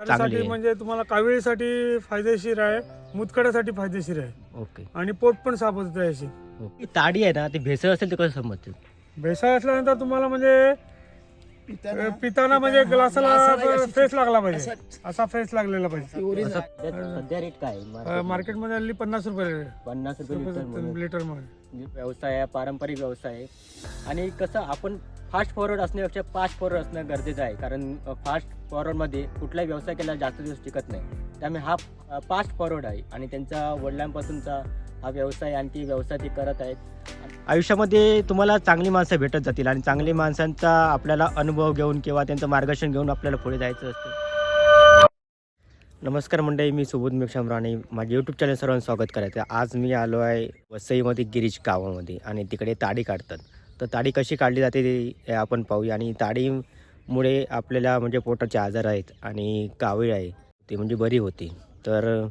आहे. म्हणजे तुम्हाला काविळीसाठी फायदेशीर आहे मुतखड्यासाठी फायदेशीर आहे ओके आणि पोट पण साफ होतं याची ओके ताडी आहे ना ती भेसळ असेल तर कसं समजते भेसळ असल्यानंतर तुम्हाला म्हणजे अ, पिताना म्हणजे ग्लासाला फेस लागला पाहिजे असा फेस लागलेला पाहिजे असं सध्या- रेट काय अ, मार्केटमध्ये? हल्ली पन्नास रुपये. पन्नास रुपये लिटर म्हणून. लिटरमध्ये म्हणजे व्यवसाय आहे पारंपरिक व्यवसाय आहे. आणि कसं आपण फास्ट फॉरवर्ड असण्यापेक्षा फास्ट फॉरवर्ड असणं गरजेचं आहे. कारण फास्ट फॉरवर्डमध्ये कुठलाही व्यवसाय केला जास्त दिवस टिकत नाही. त्यामुळे हा फास्ट फॉरवर्ड आहे. आणि त्यांचा वडिलांपासूनचा हा व्यवसाय आणि ती व्यवसाय ते करत आहेत. आयुष्यामध्ये तुम्हाला चांगली माणसं भेटत जातील. आणि चांगली माणसांचा आपल्याला अनुभव घेऊन किंवा त्यांचं मार्गदर्शन घेऊन आपल्याला पुढे जायचं असतं. नमस्कार मंडळी मी सुबोध मेक्षम राणे. माझे यूट्यूब चॅनल सर्वांना स्वागत करायचं. आहे आज मी आलो आहे वसईमध्ये गिरीज गावामध्ये आणि तिकडे ताडी काढतात. तर ताडी कशी काढली जाते ते आपण पाहूया. आणि ताडीमुळे आपल्याला म्हणजे पोटाचे आजार आहेत आणि कावीळ आहे ती म्हणजे बरी होती. तर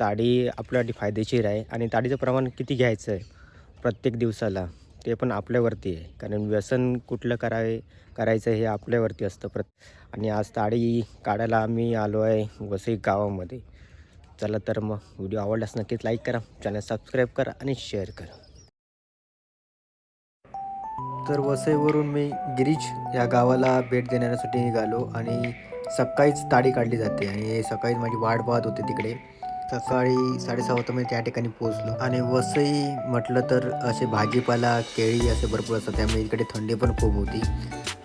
ताडी आपल्यासाठी फायदेशीर आहे. आणि ताडीचं प्रमाण किती घ्यायचं आहे प्रत्येक दिवसाला? ते पण आपल्यावरती आहे. कारण व्यसन कुठलं करावे करायचं हे आपल्यावरती असतं प्रत. आणि आज ताडी काढायला आम्ही आलो आहे वसई गावामध्ये. चला तर मग व्हिडिओ आवडल्यास नक्कीच लाईक करा चॅनल सबस्क्राईब करा आणि शेअर करा. तर वसईवरून मी गिरीज या गावाला भेट देण्यासाठी निघालो आणि सकाळीच ताडी काढली जाते आणि सकाळीच माझी वाट पाहत होते तिकडे. सकाळी साडेसहा वाजता मी त्या ठिकाणी पोहोचलो. आणि वसई म्हटलं तर असे भाजीपाला केळी असे भरपूर असतात. त्यामुळे इकडे थंडी पण खूप होती.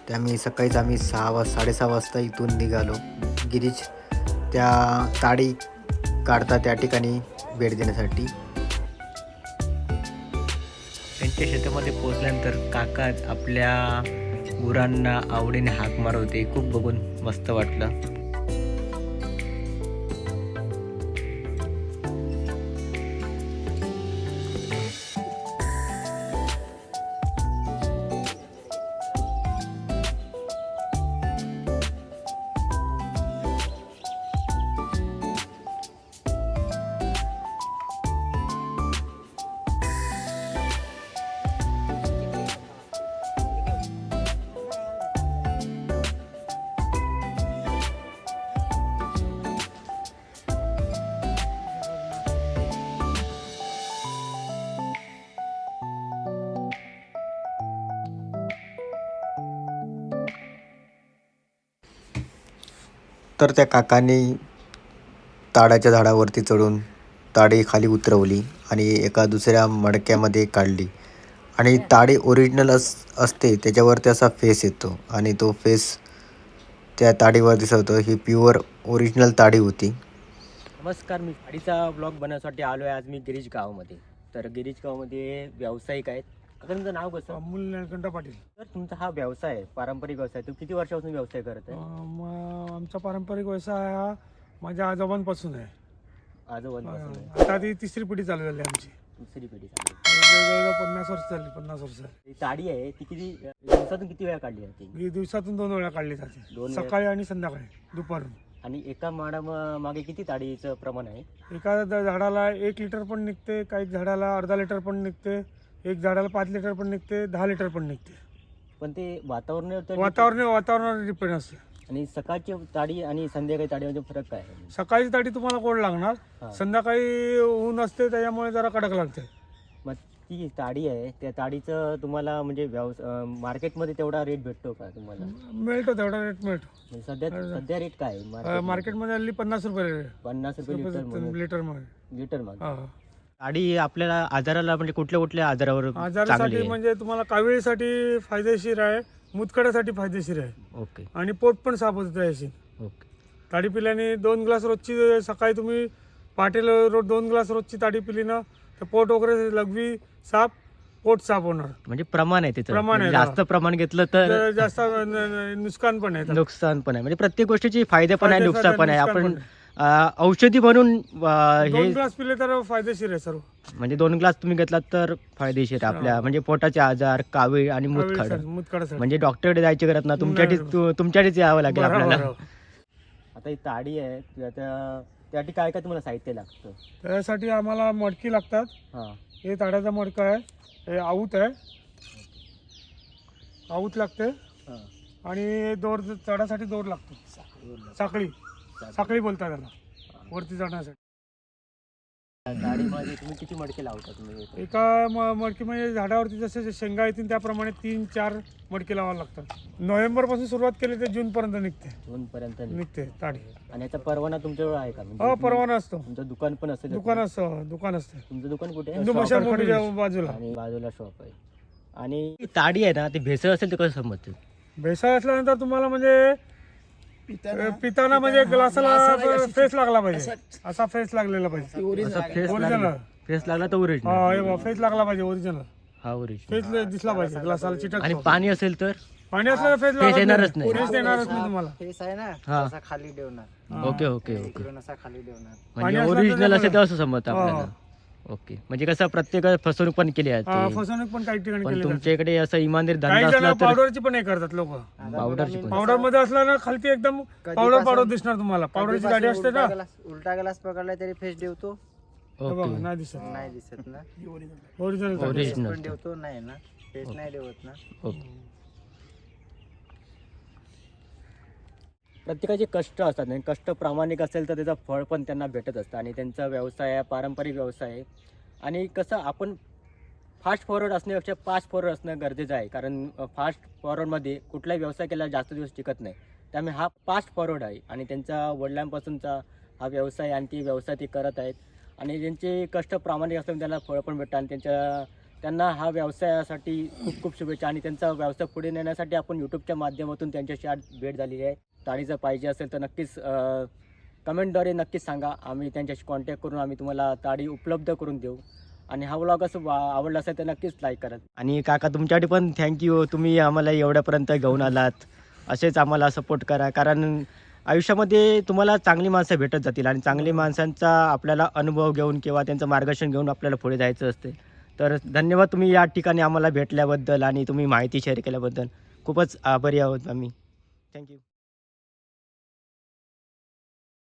त्यामुळे सकाळीच आम्ही सहा वाज साडेसहा वाजता इथून निघालो. गिरीज त्या ताडी काढता त्या ठिकाणी भेट देण्यासाठी. त्यांच्या शेतामध्ये पोचल्यानंतर काका आपल्या गुरांना आवडीने हाक मारवते खूप बघून मस्त वाटलं. तर त्या काकाने ताडाच्या झाडावरती चढून ताडी खाली उतरवली आणि एका दुसऱ्या मडक्यामध्ये काढली. आणि ताडी ओरिजिनल अस असते त्याच्यावरती असा फेस येतो आणि तो फेस त्या ताडीवर दिसवतो. ही प्युअर ओरिजिनल ताडी होती. नमस्कार मी ताडीचा ब्लॉग बनवण्यासाठी आलो आहे आज मी गिरीज गावामध्ये. तर गिरीज गावामध्ये व्यावसायिक आहेत. आता तुमचं नाव कसं? अमूल निळकंठ पाटील. तर तुमचा हा व्यवसाय आहे पारंपरिक व्यवसाय. तुम्ही किती वर्षापासून व्यवसाय करत अ, आहे म- आमचा पारंपरिक व्यवसाय हा माझ्या आजोबांपासून आहे. आजोबांपासून आहे. अ, आता ती तिसरी पिढी चालू झाली आमची. दुसरी पिढी चालू जवळजवळ पन्नास वर्ष झाली पन्नास वर्ष ही ताडी आहे ती किती दिवसातून किती वेळा काढली जाते? ही दिवसातून दोन वेळा काढली जाते. वेळा? सकाळी आणि संध्याकाळी दुपारून. आणि एका माडा मागे किती ताडीचं प्रमाण आहे? एका द- झाडाला एक लिटर पण निघते काही झाडाला अर्धा लिटर पण निघते. एक झाडाला पाच लिटर पण निघते दहा लिटर पण निघते. पण ते वातावरण वातावरण वातावरणावर डिपेंड असते. आणि सकाळची ताडी आणि संध्याकाळी ताडीमध्ये फरक काय आहे? सकाळची ताडी तुम्हाला कोण लागणार. हा. संध्याकाळी ऊन असते त्याच्यामुळे जरा कडक लागते. मग ती ताडी आहे त्या ताडीचं तुम्हाला म्हणजे व्यवस मार्केटमध्ये तेवढा रेट भेटतो का तुम्हाला? मिळतो तेवढा रेट मिळतो. म्हणजे सध्या सध्या रेट काय आहे? अ, मार्केटमध्ये? मार्केटमध्ये हल्ली पन्नास रुपये. पन्नास रुपये लिटर म्हणून लिटरमध्ये लिटर माग हा. ताडी आपल्याला आजाराला म्हणजे कुठल्या कुठल्या आजारावर आजारासाठी म्हणजे तुम्हाला काविळीसाठी फायदेशीर आहे मुतखड्यासाठी फायदेशीर आहे. ओके. आणि पोट पण साफ होतं याची ओके. ताडी पिल्याने दोन ग्लास रोजची सकाळी तुम्ही पाटील रोज दोन ग्लास रोजची ताडी पिली ना तर पोट वगैरे लघवी साफ पोट साफ होणार. म्हणजे प्रमाण आहे त्याचं प्रमाण आहे, म्हणजे जास्त प्रमाण घेतलं तर तर जास्त न- न- नुकसान पण आहे. नुकसान पण आहे. म्हणजे प्रत्येक गोष्टीची फायदे पण आहे फायदे- नुकसान पण आहे. नुकसान आपण पण औषधी म्हणून हे दोन ग्लास पिले तर फायदेशीर आहे सर्व. म्हणजे दोन ग्लास तुम्ही घेतलात तर फायदेशीर आहे आपल्या. म्हणजे पोटाचे आजार कावीळ आणि मुतखड. काविळीसाठी, मुतखड्यासाठी म्हणजे डॉक्टरकडे जायची गरज ना तुमच्यासाठीच नाही. तु- तुमच्यासाठीच यावं लागेल आपल्याला. आता ही ताडी आहे त्या त्यासाठी काय काय तुम्हाला साहित्य लागतं? त्यासाठी आम्हाला मडकी लागतात. हां. हे ताड्याचा मडका आहे हे आऊत आहे. आऊत लागते. हां. आणि दोर चढासाठी दोर लागतो. साखळी. साखळी बोलतात त्याला वरती जाण्यासाठी. तुम्ही किती मडके लावता तुम्ही? एका म- मडकी म्हणजे झाडावरती जसे शेंगा येतील त्याप्रमाणे तीन चार मडकी लावावे लागतात. नोव्हेंबरपासून सुरुवात केली ते जून पर्यंत निघते. दोन पर्यंत निघते ताडी. आणि याचा परवाना तुमच्याजवळ आहे का? म्हणजे हो परवाना असतो. तुमचं दुकान पण असेल दुकान असतं दुकान असतं. तुमचं दुकान कुठे? हिंदू आहे? Shop आहे? बाजूला. आणि बाजूला शॉप आहे. आणि ताडी आहे ना ते भेसळ असेल तर कसं समजतं? भेसळ असल्यानंतर तुम्हाला म्हणजे पिताना म्हणजे ग्लासाला फेस लागला पाहिजे. असा फेस लागलेला पाहिजे. असा फेस. लागला. फेस लागला तर हा ओरिजिनल फेस लागला पाहिजे ओरिजिनल हा ओरिजिनल फेस दिसला पाहिजे ग्लासाला आणि चिटक पाणी असेल तर? पाणी असलं फेस Face येणारच नाही. फेस येणारच नाही तुम्हाला. फेस आहे ना हा. असा खाली ठेवणार ओके ओके ओके. इकडून असा खाली ठेवणार म्हणजे असलं तर ओरिजिनल असेल तर असं समजतं हा, आपल्याला. ओके. म्हणजे कसं प्रत्येक फसवणूक पण केली आहे हा, ते. फसवणूक पण काही ठिकाणी पण केली जाते. तुमच्या इकडे असं इमानदार काही धंदा जण असला तर पावडरची पण हे करतात लोक. पावडरची पण. पावडरमध्ये असला ना खालती एकदम पावडर पावडर दिसणार तुम्हाला. पावडरची गाडी असते ना. उलटा ग्लास पकडला तरी फेस ठेवतो हे बघा, ओके. नाही दिसत. नाही दिसत ना. ओरिजिनल फेस ओरिजिनल पण ठेवतो नाही ना. फेस नाही ठेवत ना. ओके. प्रत्येकाचे कष्ट असतात आणि कष्ट प्रामाणिक असेल तर त्याचं फळ पण त्यांना भेटत असतं आणि त्यांचा व्यवसाय आहे पारंपरिक व्यवसाय आहे. आणि कसं आपण फास्ट फॉरवर्ड असण्यापेक्षा फास्ट फॉरवर्ड असणं गरजेचं आहे. कारण फास्ट फॉरवर्डमध्ये कुठलाही व्यवसाय केला जास्त दिवस टिकत नाही. त्यामुळे हा फास्ट फॉरवर्ड आहे आणि त्यांचा वडिलांपासूनचा हा व्यवसाय आणि ती व्यवसाय ते करत आहेत. आणि ज्यांचे कष्ट प्रामाणिक असल्यामुळे त्यांना फळ पण भेटतं आणि त्यांच्या त्यांना हा व्यवसायासाठी खूप खूप शुभेच्छा. आणि त्यांचा व्यवसाय पुढे नेण्यासाठी आपण यूट्यूबच्या माध्यमातून त्यांच्याशी आज भेट झालेली आहे. ताळीचं पाहिजे असेल तर नक्कीच कमेंटद्वारे नक्कीच सांगा. आम्ही त्यांच्याशी कॉन्टॅक्ट करून आम्ही तुम्हाला ताडी उपलब्ध करून देऊ. आणि हा व्लॉग असं वा- आवडला असेल तर नक्कीच लाईक करा. आणि काका तुमच्यासाठी पण थँक्यू तुम्ही आम्हाला एवढ्यापर्यंत घेऊन आलात. असेच आम्हाला सपोर्ट करा. कारण आयुष्यामध्ये तुम्हाला चांगली माणसं भेटत जातील आणि चांगली माणसांचा आपल्याला अनुभव घेऊन किंवा त्यांचं मार्गदर्शन घेऊन आपल्याला पुढे जायचं असते. तर धन्यवाद तुम्ही या ठिकाणी आम्हाला भेटल्याबद्दल आणि तुम्ही माहिती शेअर केल्याबद्दल. खूपच आभारी आहोत आम्ही. थँक्यू